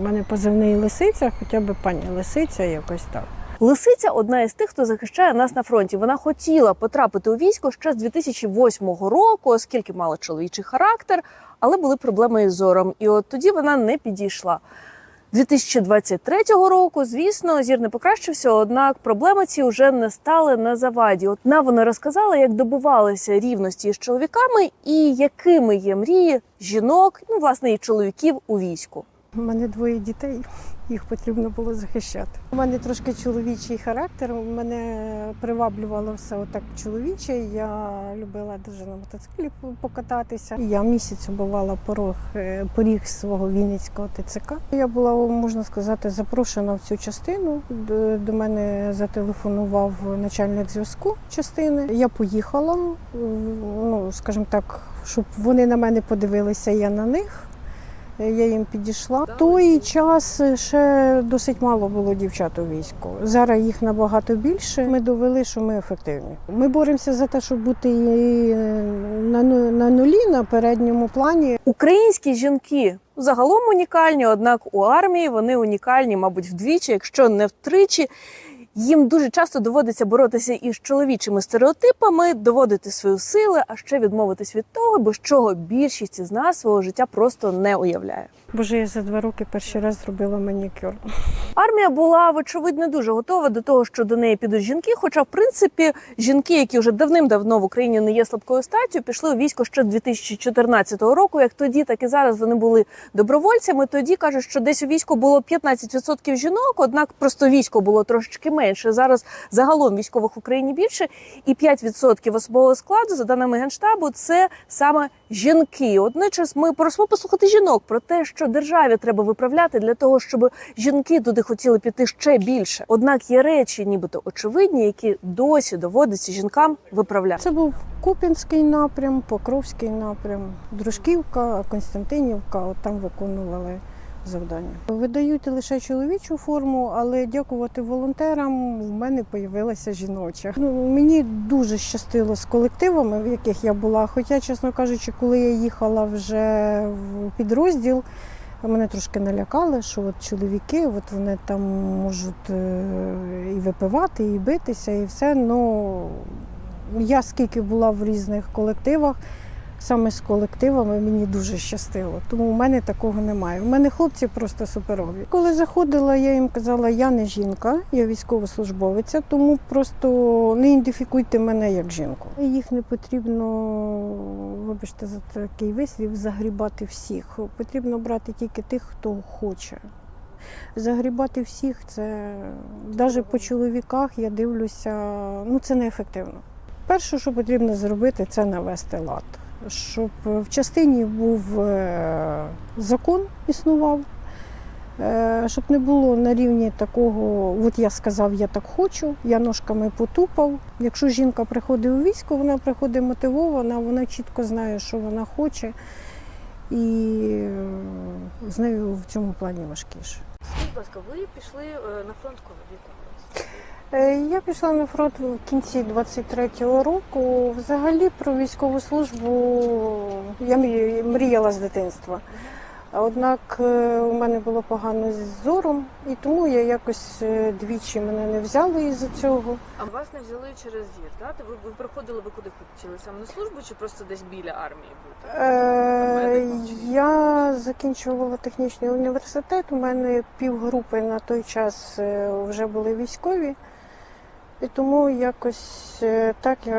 У мене позивний лисиця, хоча б пані лисиця, якось так. Лисиця одна із тих, хто захищає нас на фронті. Вона хотіла потрапити у військо ще з 2008 року, оскільки мала чоловічий характер, але були проблеми із зором. І от тоді вона не підійшла. 2023 року, звісно, зір не покращився, однак проблеми ці вже не стали на заваді. От на вона розказала, як добувалися рівності з чоловіками і якими є мрії жінок, ну власне і чоловіків у війську. У мене двоє дітей, їх потрібно було захищати. У мене трошки чоловічий характер. Мене приваблювало все отак чоловіче. Я любила дуже на мотоциклі покататися. Я місяць обивала порог е, поріг свого Вінницького ТЦК. Я була, можна сказати, запрошена в цю частину. До мене зателефонував начальник зв'язку частини. Я поїхала, ну скажімо так, щоб вони на мене подивилися, я на них. Я їм підійшла. В той час ще досить мало було дівчат у війську. Зараз їх набагато більше. Ми довели, що ми ефективні. Ми боремося за те, щоб бути і на, ну- на нулі, на передньому плані. Українські жінки загалом унікальні, однак у армії вони унікальні, мабуть, вдвічі, якщо не втричі. Їм дуже часто доводиться боротися із чоловічими стереотипами, доводити свої сили, а ще відмовитись від того, без чого більшість із нас свого життя просто не уявляє. Боже, я за два роки перший раз зробила манікюр. Армія була вочевидь не дуже готова до того, що до неї підуть жінки. Хоча, в принципі, жінки, які вже давним-давно в Україні не є слабкою статтю, пішли у військо ще 2014 року. Як тоді, так і зараз вони були добровольцями. Тоді кажуть, що десь у війську було 15% жінок, однак просто військо було трошечки менше. Зараз загалом військових в Україні більше, і 5% особового складу, за даними генштабу, це саме жінки. Одночас ми просимо послухати жінок про те, що державі треба виправляти для того, щоб жінки туди хотіли піти ще більше. Однак є речі, нібито очевидні, які досі доводиться жінкам виправляти. Це був Куп'янський напрям, Покровський напрям, Дружківка, Константинівка. От там виконували завдання. Видають лише чоловічу форму, але дякувати волонтерам в мене появилася жіноча. Ну, мені дуже щастило з колективами, в яких я була. Хоча, чесно кажучи, коли я їхала вже в підрозділ. Мене трошки налякали, що от чоловіки, от вони там можуть е, і випивати, і битися, і все. Ну я скільки була в різних колективах, саме з колективами мені дуже щастило. Тому у мене такого немає. У мене хлопці просто суперові. Коли заходила, я їм казала, я не жінка, я військовослужбовиця, тому просто не ідентифікуйте мене як жінку. Їх не потрібно, вибачте за такий вислів, загрібати всіх. Потрібно брати тільки тих, хто хоче. Загрібати всіх це навіть по чоловіках я дивлюся, ну це неефективно. Перше, що потрібно зробити, це навести лад, щоб в частині був е, закон існував, е, щоб не було на рівні такого, от я сказав, я так хочу, я ножками потупав. Якщо жінка приходить у військо, вона приходить мотивована, вона чітко знає, що вона хоче, і е, з нею в цьому плані важкіше. Скажіть, будь ласка, ви пішли на фронт коли в якому році? Е, Я пішла на фронт в кінці 23-го року. Взагалі про військову службу я мріяла з дитинства. Однак е, у мене було погано з зором, і тому я якось е, двічі мене не взяли із-за цього. А вас не взяли через зір, так? Ви, ви приходили, ви куди хотіли? Саме на службу чи просто десь біля армії бути? Е, Я закінчувала технічний університет. У мене півгрупи на той час е, вже були військові. І тому якось е, так я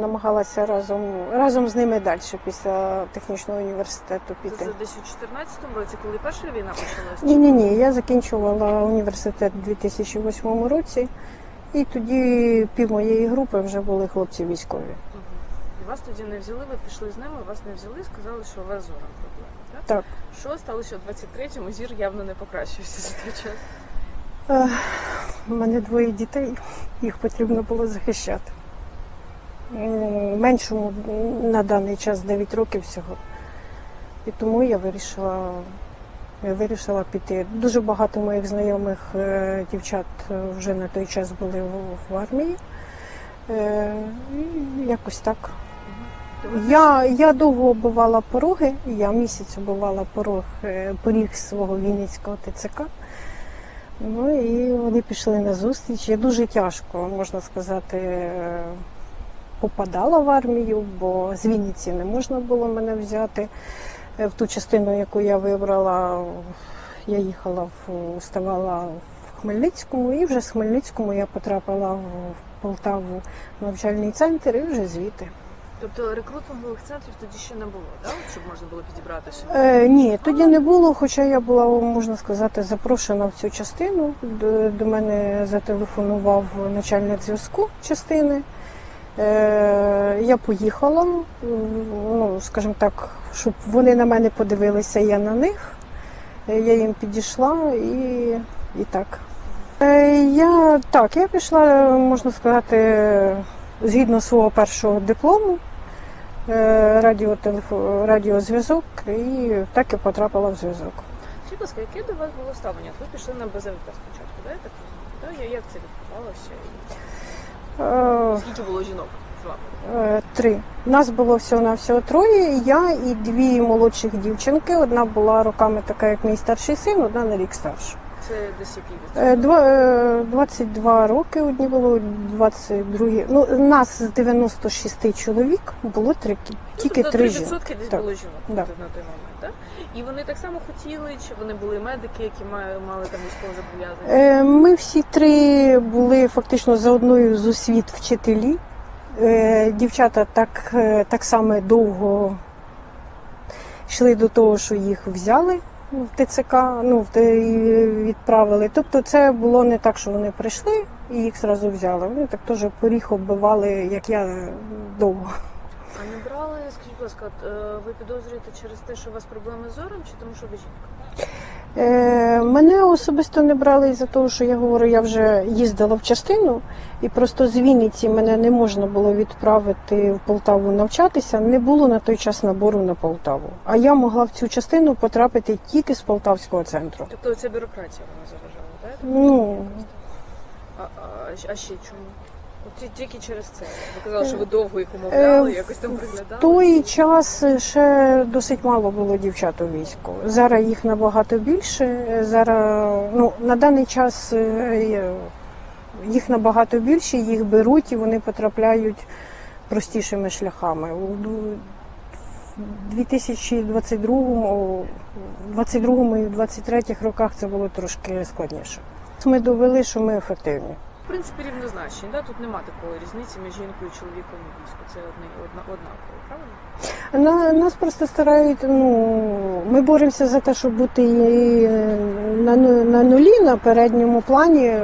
намагалася разом, разом з ними далі після технічного університету Це піти. десь у 14-му році, коли перша війна почалася? Ні, ні, ні. Я закінчувала університет у 2008 році, і тоді пів моєї групи вже були хлопці військові. І вас тоді не взяли, ви пішли з ними, вас не взяли, сказали, що у вас зором проблеми, так? Так. Що сталося у 23-му? Зір явно не покращився за той час. У мене двоє дітей, їх потрібно було захищати. Меншому на даний час 9 років всього. І тому я вирішила, я вирішила піти. Дуже багато моїх знайомих е, дівчат е, вже на той час були в, в армії. Е, і якось так. Я, я довго оббивала пороги, я місяць оббивала порог, е, поріг свого Вінницького ТЦК. Ну і вони пішли на зустріч. Я дуже тяжко, можна сказати, е, попадала в армію, бо з Вінниці не можна було мене взяти. Е, В ту частину, яку я вибрала, я їхала в ставала в Хмельницькому, і вже з Хмельницькому я потрапила в Полтаву навчальний центр і вже звідти. Тобто рекрутингових центрів тоді ще не було, так? Щоб можна було підібратися. Е, ні, тоді не було, хоча я була, можна сказати, запрошена в цю частину. До, до мене зателефонував начальник зв'язку частини. Е, я поїхала, ну, скажімо так, щоб вони на мене подивилися, я на них. Е, Я їм підійшла і, і так. Е, я так, я пішла, можна сказати, згідно свого першого диплому радіозв'язок і так і потрапила в зв'язок. Скажіть, будь ласка, яке до вас було ставлення? Ви пішли на БЗВП спочатку, так? Я так розумію. Я- Як це відбувалося? Е, Скільки було жінок е, Три. Нас було всього на всього троє. Я і дві молодших дівчинки. Одна була роками така, як мій старший син, одна на рік старша. Це десь Е, Два, е, 22 роки одні було, 22. Ну, нас з 96 чоловік було три, тільки тобто три 3% жінки. десь Так. було жінок Да. на той момент, так? І вони так само хотіли, чи вони були медики, які мали, мали там військове зобов'язання? Е, Ми всі три були фактично за одною з освіт вчителі. Е, Дівчата так, е, так само довго йшли до того, що їх взяли в ТЦК, ну, в відправили. Тобто це було не так, що вони прийшли і їх зразу взяли. Вони так теж поріг оббивали, як я довго. А не брали, скажіть, будь ласка, е, ви підозрюєте через те, що у вас проблеми з зором, чи тому, що ви жінка? Е, мене особисто не брали із-за того, що я говорю, я вже їздила в частину, і просто з Вінниці мене не можна було відправити в Полтаву навчатися. Не було на той час набору на Полтаву. А я могла в цю частину потрапити тільки з Полтавського центру. Тобто ця бюрократія вона заважала, так? Ну А, а, а ще чому? Ті- тільки через це. Ви казали, що ви Е, довго їх умовляли, е, якось там в той час ще досить мало було дівчат у війську. Зараз їх набагато більше. Зараз ну на даний час е, їх набагато більше, їх беруть і вони потрапляють простішими шляхами. У ду- в 2022, 22 і 23 роках це було трошки складніше. Ми довели, що ми ефективні. Принципі, рівнозначні, да? тут нема такої різниці між жінкою і чоловіком у війську. Це одне, одна, однаково, правильно? На, нас просто старають, ну, ми боремося за те, щоб бути і на, ну- на нулі, на передньому плані.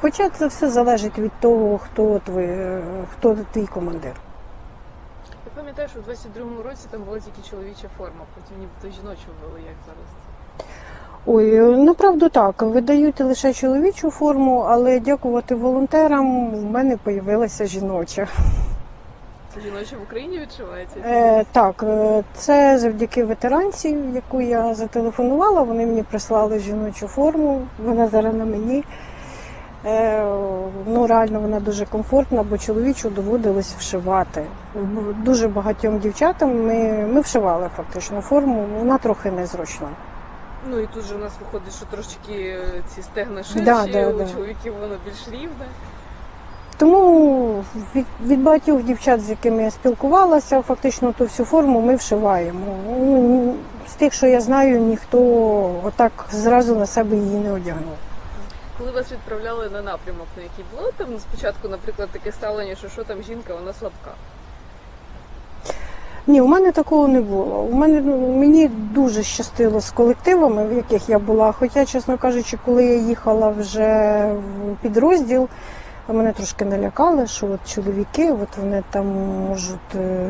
Хоча це все залежить від того, хто, от ви, хто твій командир. Я пам'ятаю, що в 22-му році там була тільки чоловіча форма, потім нібито жіночу ввели, як зараз. Ой, направду так, видають лише чоловічу форму, але дякувати волонтерам в мене появилася жіноча. Жіноча в Україні відчувається? Е, так, е, це завдяки ветеранці, яку я зателефонувала. Вони мені прислали жіночу форму. Вона зараз на мені. Е, ну, реально вона дуже комфортна, бо чоловічу доводилось вшивати. Дуже багатьом дівчатам ми, ми вшивали фактично форму, вона трохи незручна. Ну і тут же у нас виходить, що трошечки е, ці стегна ширші, Да, да, у да. чоловіків воно більш рівне. Тому від, від багатьох дівчат, з якими я спілкувалася, фактично ту всю форму ми вшиваємо. Ну, з тих, що я знаю, ніхто отак зразу на себе її не одягнув. Коли вас відправляли на напрямок, на який було там спочатку, наприклад, таке ставлення, що що там жінка, вона слабка. Ні, у мене такого не було. У мене ну, мені дуже щастило з колективами, в яких я була. Хоча, чесно кажучи, коли я їхала вже в підрозділ, мене трошки налякали, що от чоловіки, от вони там можуть е,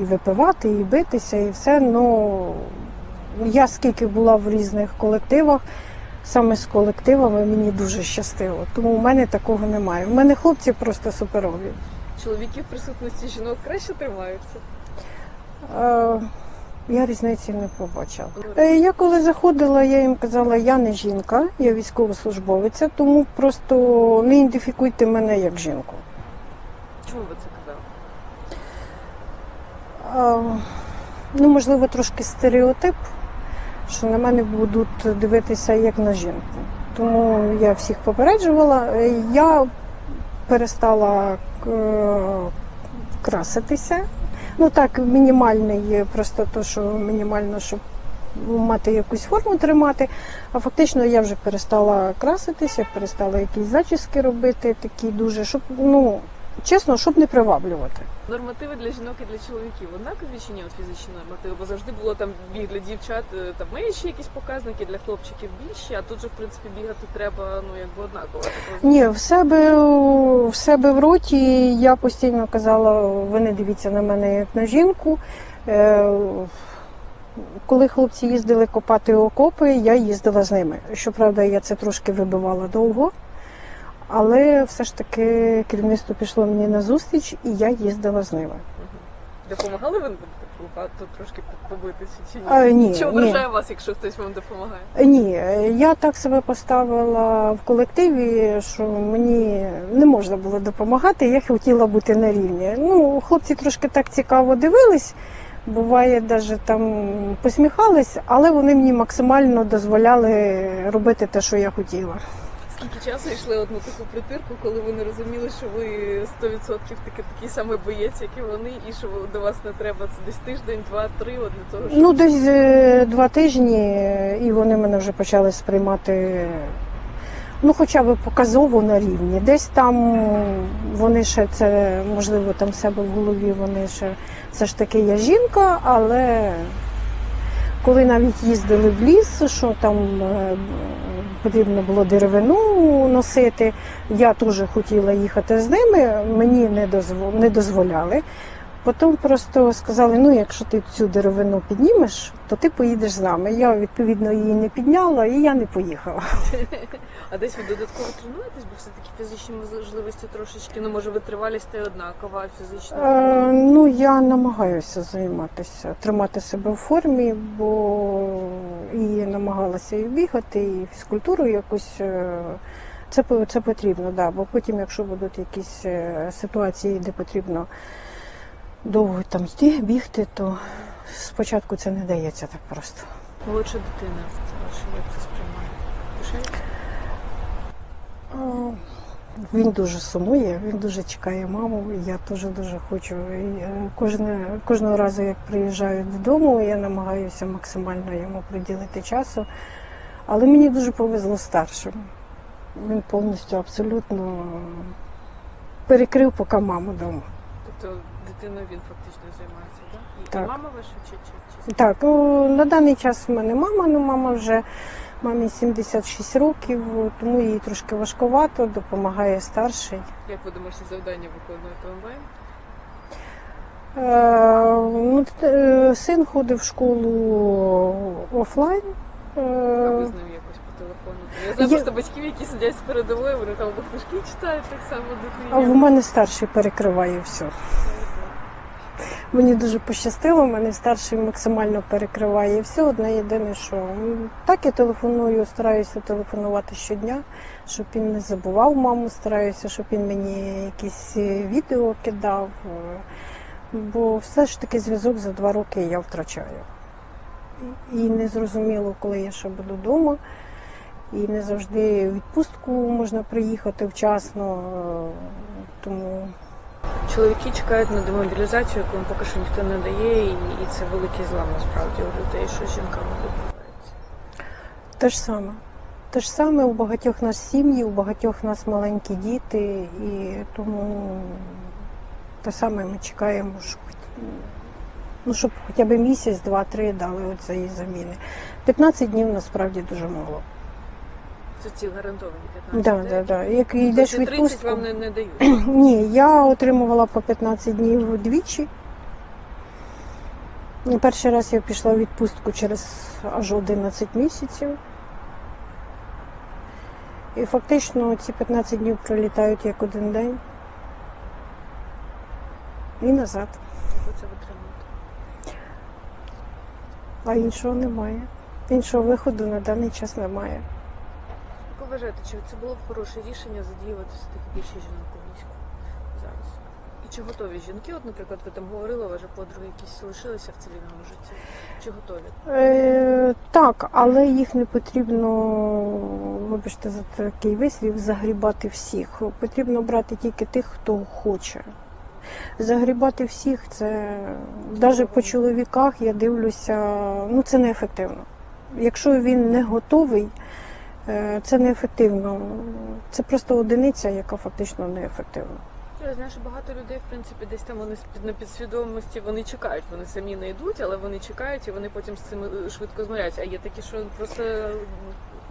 і випивати, і битися, і все. Ну я скільки була в різних колективах, саме з колективами мені дуже щастило. Тому у мене такого немає. У мене хлопці просто суперові. Чоловіки в присутності жінок краще тримаються. Я різниці не побачила. Е, Я коли заходила, я їм казала, я не жінка, я військовослужбовиця, тому просто не ідентифікуйте мене як жінку. Чому ви це казали? Ну, можливо, трошки стереотип, що на мене будуть дивитися як на жінку. Тому я всіх попереджувала. Е, Я перестала е, краситися. Ну так, мінімальний, е, просто то, що мінімально, щоб мати якусь форму тримати. А фактично я вже перестала краситися, перестала якісь зачіски робити, такі дуже, щоб, ну, чесно, щоб не приваблювати. Нормативи для жінок і для чоловіків однакові чи ні? От фізичні нормативи, бо завжди було там біг для дівчат, е, там менші якісь показники для хлопчиків більші, а тут же в принципі бігати треба ну якби однаково. Ні, в себе, в себе в роті я постійно казала, ви не дивіться на мене як на жінку. Е, Коли хлопці їздили копати окопи, я їздила з ними. Щоправда, я це трошки вибивала довго, але все ж таки керівництво пішло мені на зустріч, і я їздила з ними. Допомагали ви тут трошки побитися чи ні? А, ні, Чи ні. вас, якщо хтось вам допомагає? Ні, я так себе поставила в колективі, що мені не можна було допомагати, я хотіла бути на рівні. Ну, хлопці трошки так цікаво дивились, буває, навіть там посміхались, але вони мені максимально дозволяли робити те, що я хотіла. Скільки часу йшли одну таку притирку, коли ви не розуміли, що ви 100% таки такий самий боєць, як і вони, і що до вас не треба це десь тиждень, два, три, от для того, щоб Ну, десь е, два тижні, і вони мене вже почали сприймати. Ну, хоча б показово на рівні. Десь там вони ще це, можливо, там в себе в голові вони ще все ж таки я жінка, але коли навіть їздили в ліс, що там е, потрібно було деревину носити, я теж хотіла їхати з ними, мені не дозволяли. Потім просто сказали: ну, якщо ти цю деревину піднімеш, то ти поїдеш з нами. Я відповідно її не підняла і я не поїхала. А десь ви додатково тренуєтесь, бо все-таки фізичні можливості трошечки, ну може витривалість та однакова, а фізично. Е, ну, я намагаюся займатися, тримати себе в формі, бо і намагалася і бігати, і фізкультуру якось. е, Це, це потрібно, да, бо потім, якщо будуть якісь е, ситуації, де потрібно довго там йти, бігти, то спочатку це не дається так просто. Молодша дитина ваша, як це сприймає? Пишається? Він дуже сумує, він дуже чекає маму. Я теж дуже хочу. І, е, Кожне, кожного разу, як приїжджаю додому, я намагаюся максимально йому приділити часу. Але мені дуже повезло старшим. Він повністю абсолютно перекрив поки маму вдома. Тобто дитиною він фактично займається, так? І Так. мама ваша чи, чи, чи... Так, ну, на даний час в мене мама, ну мама вже мамі 76 років, тому їй трошки важковато, допомагає старший. як ви домашні завдання виконуєте онлайн? Е, ну, т- е, син ходив в школу офлайн. А ви Е, з ним якось по телефону? Я знаю Я- просто батьків, які сидять з передової, вони там або книжки читають так само А в дитині. мене старший перекриває все. Мені дуже пощастило, мене старший максимально перекриває все. Одне єдине, що так я телефоную, стараюся телефонувати щодня, щоб він не забував маму, стараюся, щоб він мені якісь е, відео кидав. е, Бо все ж таки зв'язок за два роки я втрачаю. І не зрозуміло, коли я ще буду вдома. І не завжди відпустку можна приїхати вчасно. е, Тому Чоловіки чекають на демобілізацію, яку поки що ніхто не дає, і, це великий злам насправді у людей, що з жінками відбувається. те ж саме. Те ж саме у багатьох нас сім'ї, у багатьох нас маленькі діти, і тому те саме ми чекаємо, що хоч- ну, щоб хоча б місяць, два-три дали оцеї заміни. 15 днів насправді дуже мало. Це ці гарантовані 15 да, днів. да. Як йдеш в Тобто 30 відпустку. вам не, не дають. Ні, я отримувала по 15 днів двічі. І Перший раз я пішла в відпустку через аж 11 місяців. І фактично ці 15 днів пролітають як один день. І назад. Як ви це? А іншого немає. Іншого виходу на даний час немає. Вважаєте, чи це було б хороше рішення задіювати все-таки більше жінок у війську зараз? І Чи готові жінки? От, наприклад, ви там говорили, ваші подруги якісь лишилися в цивільному житті? Чи готові? Е, так, але їх не потрібно, вибачте за такий вислів, загрібати всіх. Потрібно брати тільки тих, хто хоче. Загрібати всіх це навіть по чоловіках я дивлюся, ну це неефективно. Якщо він не готовий, це неефективно. Це просто одиниця, яка фактично неефективна. Я знаю, що багато людей, в принципі, десь там вони на підсвідомості вони чекають, вони самі не йдуть, але вони чекають і вони потім з цим е, швидко змиряються. А є такі, що просто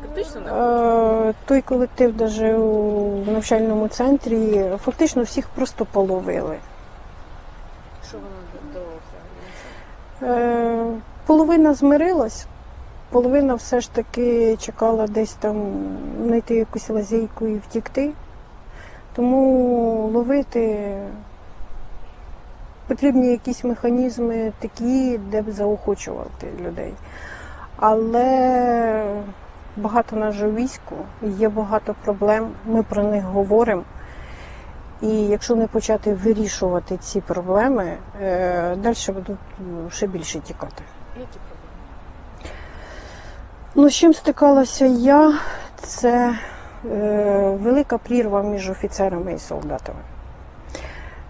критично не хочуть. Е, Той колектив, навіть у навчальному центрі, фактично всіх просто половили. Що воно? Е, Половина змирилась, половина все ж таки чекала десь там знайти якусь лазейку і втікти. Тому ловити потрібні якісь механізми такі, де б заохочувати людей. Але багато у війську, є багато проблем, ми про них говоримо. І якщо не почати вирішувати ці проблеми, далі будуть ще більше тікати. Які проблеми? Ну, з чим стикалася я, це е, велика прірва між офіцерами і солдатами.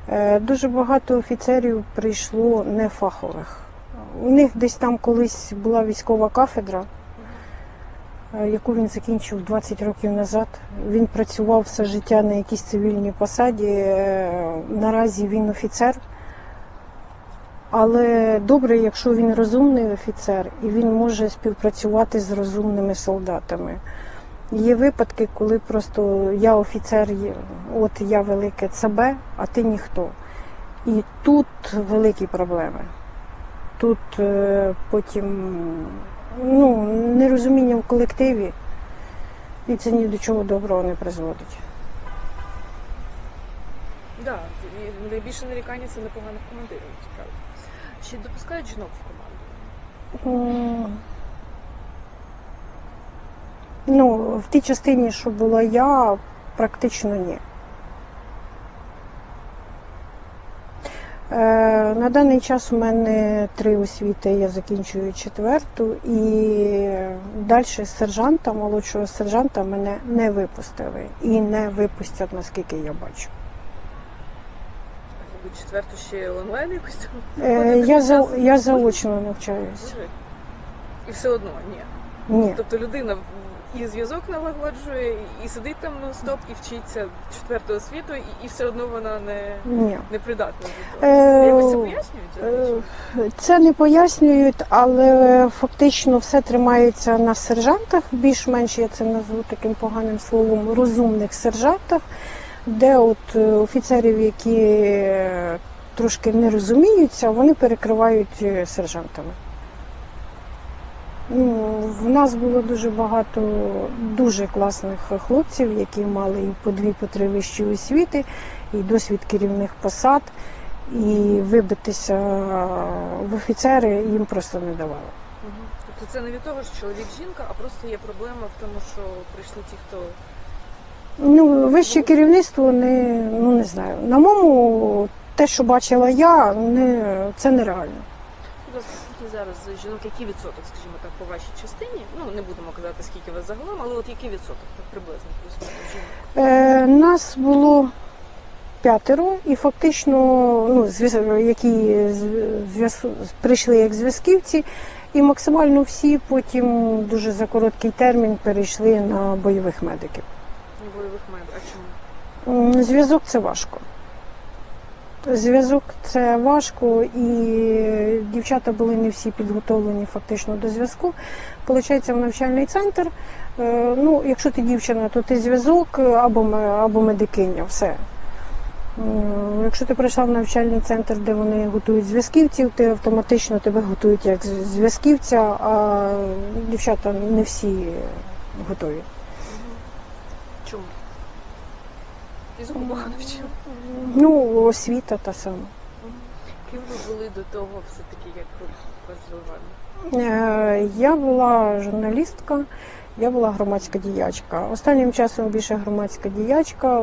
Е, дуже багато офіцерів прийшло нефахових. У них десь там колись була військова кафедра, е, яку він закінчив 20 років назад. Він працював все життя на якійсь цивільній посаді. Е, Наразі він офіцер. Але добре, якщо він розумний офіцер і він може співпрацювати з розумними солдатами. Є випадки, коли просто я офіцер, от я велике ЦБ, а ти ніхто. І тут великі проблеми. Тут е, потім ну, нерозуміння в колективі, і це ні до чого доброго не призводить. Да, найбільше нарікання це непоганих командирів, справді. Чи допускають жінок в команду? Ну, в тій частині, що була я, практично ні. Е, На даний час у мене три освіти, я закінчую четверту, і далі сержанта, молодшого сержанта мене не випустили і не випустять, наскільки я бачу. Четверту ще онлайн якось там? Е, Я, за, я заочно навчаюся. І все одно ні. Ні. Тобто людина і зв'язок налагоджує, і сидить там нон-стоп, і вчиться четверту освіту, і, і все одно вона не, Ні. не придатна до того. Е, Якось це пояснюють? чи? Це не пояснюють, але фактично все тримається на сержантах, більш-менш я це назву таким поганим словом, розумних сержантах, де от е, офіцерів, які е, трошки не розуміються, вони перекривають е, сержантами. Ну, в нас було дуже багато дуже класних хлопців, які мали і по дві, по три вищі освіти, і досвід керівних посад і вибитися в офіцери їм просто не давали. Тобто це не від того, що чоловік жінка, а просто є проблема в тому, що прийшли ті, хто Ну, вище керівництво не, ну, не знаю. На моєму, те, що бачила я, не, це нереально. Скільки зараз жінок, який відсоток, скажімо так, по вашій частині? Ну не будемо казати, скільки вас загалом, але от який відсоток, так приблизно? Е, нас було п'ятеро, і фактично, ну, які зв'яз- прийшли як зв'язківці, і максимально всі потім дуже за короткий термін перейшли на бойових медиків. Бойових мед. А чому? Зв'язок це важко. Зв'язок це важко, і дівчата були не всі підготовлені фактично до зв'язку. Получається, в навчальний центр. е, Ну, якщо ти дівчина, то ти зв'язок або, або медикиня, все. Якщо ти прийшла в навчальний центр, де вони готують зв'язківців, ти автоматично тебе готують як зв'язківця, а дівчата не всі готові. Чому? Фізику погано вчив. Ну, освіта та сама. Ким ви були до того все-таки, як ви звивали? Е, Я була журналістка, Я була громадська діячка. Останнім часом більше громадська діячка.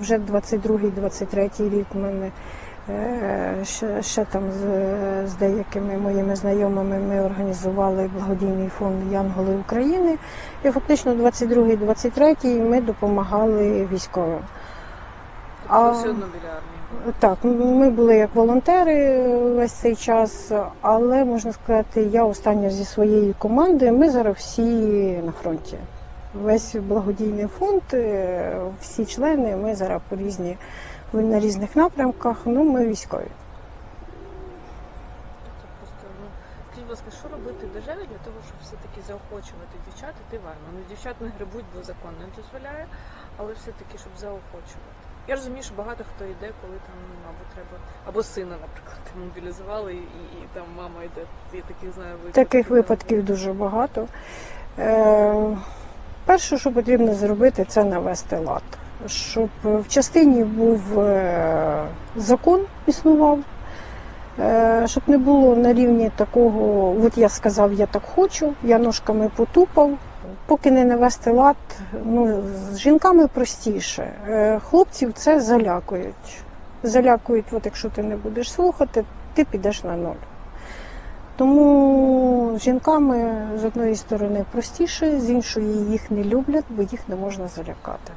Вже 22-23 рік в мене ще, ще там з, з деякими моїми знайомими ми організували благодійний фонд Янголи України. І фактично 22-23 ми допомагали військовим. А... все одно біля армії. Так, ми були як волонтери весь цей час, але можна сказати, я остання зі своєї команди. Ми зараз всі на фронті. Весь благодійний фонд, е, всі члени, ми зараз по різні на різних напрямках. Ну, ми військові. Тобто ну, скажіть, будь ласка, що робити державі для того, щоб все-таки заохочувати дівчат іти в армію? Ну, дівчат не грибуть, бо закон не дозволяє, але все-таки, щоб заохочувати. Я розумію, що багато хто йде, коли там, ну, мабуть, треба. Або сина, наприклад, мобілізували, і, і, і там мама йде. Я таких знаю випадків. Таких випадків дуже багато. Е, перше, що потрібно зробити, це навести лад. Щоб в частині був е, закон існував, е, щоб не було на рівні такого, от я сказав, я так хочу, я ножками потупав. Поки не навести лад, ну, з жінками простіше. Е, Хлопців це залякують. Залякують, от якщо ти не будеш слухати, ти підеш на ноль. Тому з жінками з одної сторони простіше, з іншої їх не люблять, бо їх не можна залякати.